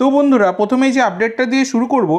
তো বন্ধুরা, প্রথমেই যে আপডেটটা দিয়ে শুরু করব,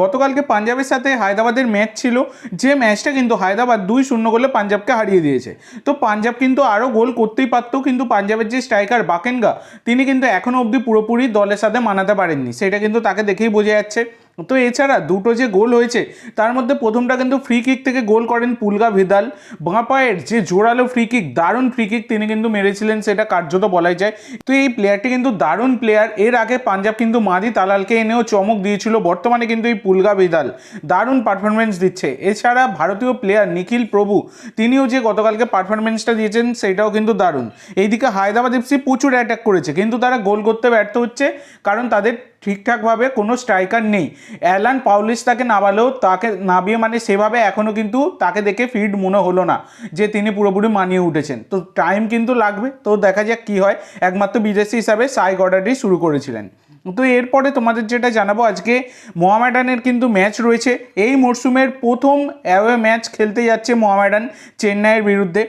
গতকালকে পাঞ্জাবের সাথে হায়দ্রাবাদের ম্যাচ ছিল, যে ম্যাচটা কিন্তু হায়দ্রাবাদ দুই শূন্য গোলে পাঞ্জাবকে হারিয়ে দিয়েছে। তো পাঞ্জাব কিন্তু আরও গোল করতেই পারতো, কিন্তু পাঞ্জাবের যে স্ট্রাইকার বাকেনগা, তিনি কিন্তু এখনও অবধি পুরোপুরি দলের সাথে মানাতে পারেননি। সেটা কিন্তু তাকে দেখেই বোঝা যাচ্ছে। তো এছাড়া দুটো যে গোল হয়েছে, তার মধ্যে প্রথমটা কিন্তু ফ্রি কিক থেকে গোল করেন পুলগা ভিদাল। বাঁ পায়ের যে জোরালো ফ্রি কিক দারুণ ফ্রি কিক তিনি কিন্তু মেরেছিলেন, সেটা কার্যত বলাই যায়। তো এই প্লেয়ারটি কিন্তু দারুণ প্লেয়ার এর আগে পাঞ্জাব কিন্তু মাদি তালালকে এনেও চমক দিয়েছিল, বর্তমানে কিন্তু এই পুলগা ভিদাল দারুণ পারফরমেন্স দিচ্ছে। এছাড়া ভারতীয় প্লেয়ার নিখিল প্রভু, তিনিও যে গতকালকে পারফরমেন্সটা দিয়েছেন, সেটাও কিন্তু দারুণ। এইদিকে হায়দ্রাবাদ এফসি প্রচুর অ্যাটাক করেছে, কিন্তু তারা গোল করতে ব্যর্থ হচ্ছে, কারণ তাদের ঠিকঠাকভাবে কোনো স্ট্রাইকার নেই। অ্যালান পাউলিস তাকে নামালেও তাকে নামিয়ে মানে সেভাবে এখনও কিন্তু তাকে দেখে ফিট মনে হলো না যে তিনি পুরোপুরি মানিয়ে উঠেছেন। তো টাইম কিন্তু লাগবে। তো দেখা যাক কী হয়। একমাত্র বিদেশি হিসাবে সাই গডারই শুরু করেছিলেন। তো এরপরে তোমাদের যেটা জানাব, আজকে মোহামেডানের কিন্তু ম্যাচ রয়েছে। এই মরশুমের প্রথম অ্যাওয়ে ম্যাচ খেলতে যাচ্ছে মোহামেডান চেন্নাইয়ের বিরুদ্ধে।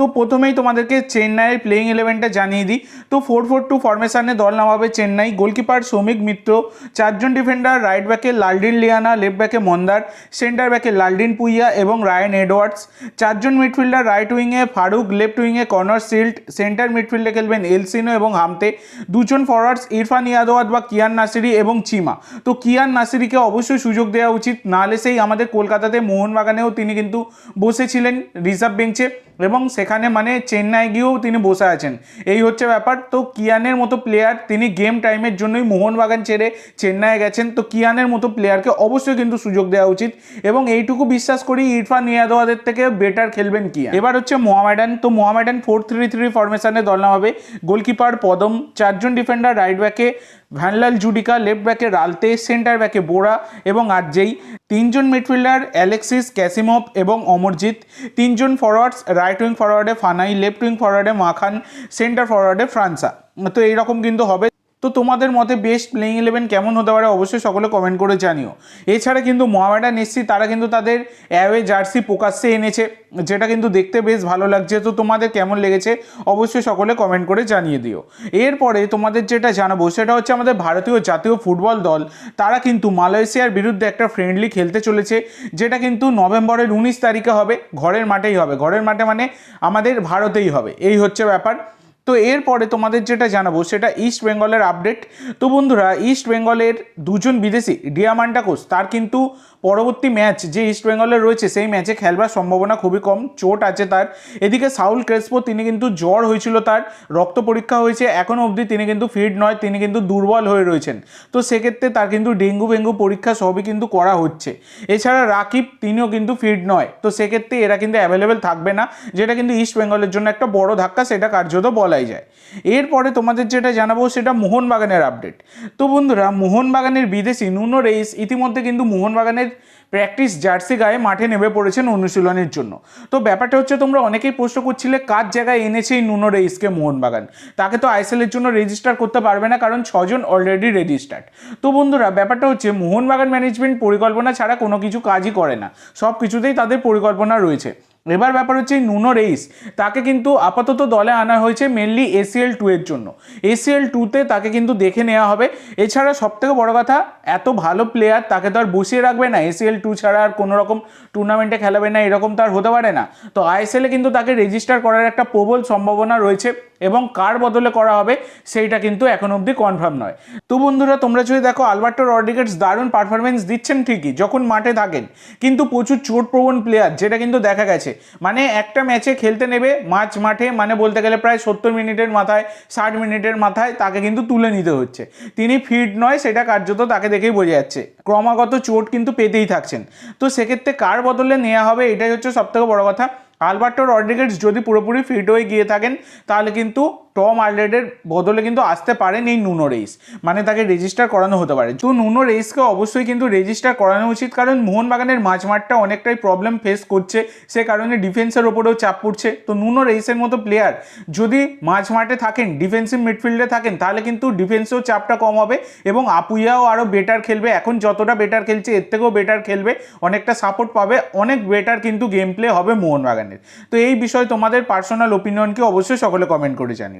তো প্রথমেই তোমাদেরকে চেন্নাইয়ের প্লেইং ইলেভেনটা জানিয়ে দিই। তো ফোর ফোর টু ফরমেশনে দল নামাবে চেন্নাই। গোলকিপার শ্রমিক মিত্র, চারজন ডিফেন্ডার রাইট ব্যাকে লালডিন লিয়ানা লেফট ব্যাকে মন্দার সেন্টার ব্যাকে লালডিন পুইয়া এবং রায়ন এডওয়ার্ডস। চারজন মিডফিল্ডার রাইট উইংয়ে ফারুক লেফট উইংয়ে কর্নার সিল্ট সেন্টার মিডফিল্ডে খেলবেন এলসিনো এবং হামতে। দুজন ফরওয়ার্ডস ইরফান ইয়াদওয়াত বা কিয়ান নাসিরি এবং চিমা। তো কিয়ান নাসিরিকে অবশ্যই সুযোগ দেওয়া উচিত। নাহলে সেই আমাদের কলকাতাতে মোহনবাগানেও তিনি কিন্তু বসেছিলেন রিজার্ভ বেঞ্চে এবং সেখানে মানে চেন্নাই গিয়েও তিনি বসে আছেন। এই হচ্ছে ব্যাপার। তো কিয়ানের মতো প্লেয়ার তিনি গেম টাইমের জন্যই মোহনবাগান ছেড়ে চেন্নাই গেছেন। তো কিয়ানের মতো প্লেয়ারকে অবশ্যই কিন্তু সুযোগ দেওয়া উচিত এবং এইটুকু বিশ্বাস করি ইরফান ইয়াদওয়াদের থেকে বেটার খেলবেন কিয়ান। এবার হচ্ছে মোহামেডান। তো মোহামেডান ফোর থ্রি থ্রি ফরমেশনে দল হবে গোলকিপার পদম, চারজন ডিফেন্ডার রাইট ব্যাকে ভ্যানলাল জুডিকা লেফট ব্যাকে রালতে সেন্টার ব্যাকে বোরা এবং আরজেই তিনজন মিডফিল্ডার অ্যালেক্সিস ক্যাসিমভ এবং অমরজিৎ। তিনজন ফরওয়ার্ডস রাইট উইং ফরওয়ার্ডে ফানাই লেফট উইং ফরওয়ার্ডে মাখান সেন্টার ফরওয়ার্ডে ফ্রান্সা তো এইরকম কিন্তু হবে। তো তোমাদের মতে বেস্ট প্লেইং ইলেভেন কেমন হতে পারে? অবশ্যই সকলে কমেন্ট করে জানিও। এছাড়া কিন্তু মোহামেডান এসসি তারা কিন্তু তাদের অ্যাওয়ে জার্সি প্রকাশ্যে এনেছে, যেটা কিন্তু দেখতে বেশ ভালো লাগছে। তো তোমাদের কেমন লেগেছে? অবশ্যই সকলে কমেন্ট করে জানিয়ে দিও। এরপরে তোমাদের যেটা জানাব, সেটা হচ্ছে আমাদের ভারতীয় জাতীয় ফুটবল দল। তারা কিন্তু মালয়েশিয়ার বিরুদ্ধে একটা ফ্রেন্ডলি খেলতে চলেছে, যেটা কিন্তু নভেম্বরের উনিশ তারিখে হবে। ঘরের মাঠেই হবে। ঘরের মাঠে মানে আমাদের ভারতেই হবে। এই হচ্ছে ব্যাপার। তো এরপরে তোমাদের যেটা জানাব, সেটা ইস্ট বেঙ্গলের আপডেট তো বন্ধুরা ইস্ট বেঙ্গলের দুজন বিদেশি ডিয়ামান্টাকোস তার কিন্তু পরবর্তী ম্যাচ যে ইস্ট বেঙ্গলের রয়েছে, সেই ম্যাচে খেলবার সম্ভাবনা খুবই কম, চোট আছে তার। এদিকে সাউল ক্রেসপো, তিনি কিন্তু জ্বর হয়েছিল তার, রক্ত পরীক্ষা হয়েছে এখনও অবধি তিনি কিন্তু ফিট নয়, তিনি কিন্তু দুর্বল হয়ে রয়েছেন। তো সেক্ষেত্রে তার কিন্তু ডেঙ্গু বেঙ্গু পরীক্ষা সবই কিন্তু করা হচ্ছে। এছাড়া রাকিব, তিনিও কিন্তু ফিট নয়। তো সেক্ষেত্রে এরা কিন্তু অ্যাভেলেবেল থাকবে না, যেটা কিন্তু ইস্ট বেঙ্গলের জন্য একটা বড় ধাক্কা, সেটা কার্যত বলাই যায়। এরপরে তোমাদের যেটা জানাব সেটা মোহনবাগানের আপডেট তো বন্ধুরা, মোহনবাগানের বিদেশি নুনো রেইস ইতিমধ্যে কিন্তু মোহনবাগানের প্র্যাকটিস জার্সি গায়ে মাঠে নেমে পড়েছেন অনুশীলনের জন্য। তো ব্যাপারটা হচ্ছে, তোমরা অনেকেই প্রশ্ন করছিলে, কার জায়গায় এনেছে এই নুনো রেইসকে মোহনবাগান? তাকে তো আইএসএলের জন্য রেজিস্টার করতে পারবে না, কারণ ছজন অলরেডি রেজিস্টার্ড তো বন্ধুরা, ব্যাপারটা হচ্ছে, মোহনবাগান ম্যানেজমেন্ট পরিকল্পনা ছাড়া কোনো কিছু কাজই করে না। সব কিছুতেই তাদের পরিকল্পনা রয়েছে। এবার ব্যাপার হচ্ছে নুনো রেইস, তাকে কিন্তু আপাতত দলে আনা হয়েছে মেনলি এসিএল টু এর জন্য। এসিএল টুতে তাকে কিন্তু দেখে নেওয়া হবে। এছাড়া সবথেকে বড় কথা, এত ভালো প্লেয়ার তাকে তো আর বসিয়ে রাখবে না। এসিএল টু ছাড়া আর কোনো রকম টুর্নামেন্টে খেলাবে না, এরকম তো আর হতে পারে না। তো আইএসএলে কিন্তু তাকে রেজিস্টার করার একটা প্রবল সম্ভাবনা রয়েছে এবং কার বদলে করা হবে সেইটা কিন্তু এখন অবধি কনফার্ম নয়। তো বন্ধুরা, তোমরা যদি দেখো, আলবার্টো রড্রিগেটস দারুণ পারফরমেন্স দিচ্ছেন ঠিকই, যখন মাঠে থাকেন। কিন্তু প্রচুর চোটপ্রবণ প্লেয়ার যেটা কিন্তু দেখা গেছে। মানে একটা ম্যাচে খেলতে নেবে, মাঝ মাঠে মানে বলতে গেলে প্রায় সত্তর মিনিটের মাথায়, ষাট মিনিটের মাথায় তাকে কিন্তু তুলে নিতে হচ্ছে। তিনি ফিট নয়, সেটা কার্যত তাকে দেখেই বোঝা যাচ্ছে। ক্রমাগত চোট কিন্তু পেতেই থাকছেন। তো সেক্ষেত্রে কার বদলে নেওয়া হবে, এটাই হচ্ছে সবথেকে বড় কথা। আলবার্টো রড্রিগেটস যদি পুরোপুরি ফিট হয়ে গিয়ে থাকেন, তাহলে কিন্তু টম আর্লেডের বদলে কিন্তু আসতে পারেন এই নুনো রেইস মানে তাকে রেজিস্টার করানো হতে পারে। তো নুনো রেইসকে অবশ্যই কিন্তু রেজিস্টার করানো উচিত, কারণ মোহনবাগানের মাঝমাঠটা অনেকটাই প্রবলেম ফেস করছে। সে কারণে ডিফেন্সের ওপরেও চাপ পড়ছে। তো নুনো রেইসের মতো প্লেয়ার যদি মাঝমাঠে থাকেন ডিফেন্সিভ মিডফিল্ডে থাকেন, তাহলে কিন্তু ডিফেন্সেও চাপটা কম হবে এবং আপুইয়াও আরও বেটার খেলবে। এখন যতটা বেটার খেলছে, এর থেকেও বেটার খেলবে। অনেকটা সাপোর্ট পাবে। অনেক বেটার কিন্তু গেম প্লে হবে মোহনবাগানের। তো এই বিষয়ে তোমাদের পার্সোনাল ওপিনিয়নকে অবশ্যই সকলে কমেন্ট করে জানিও।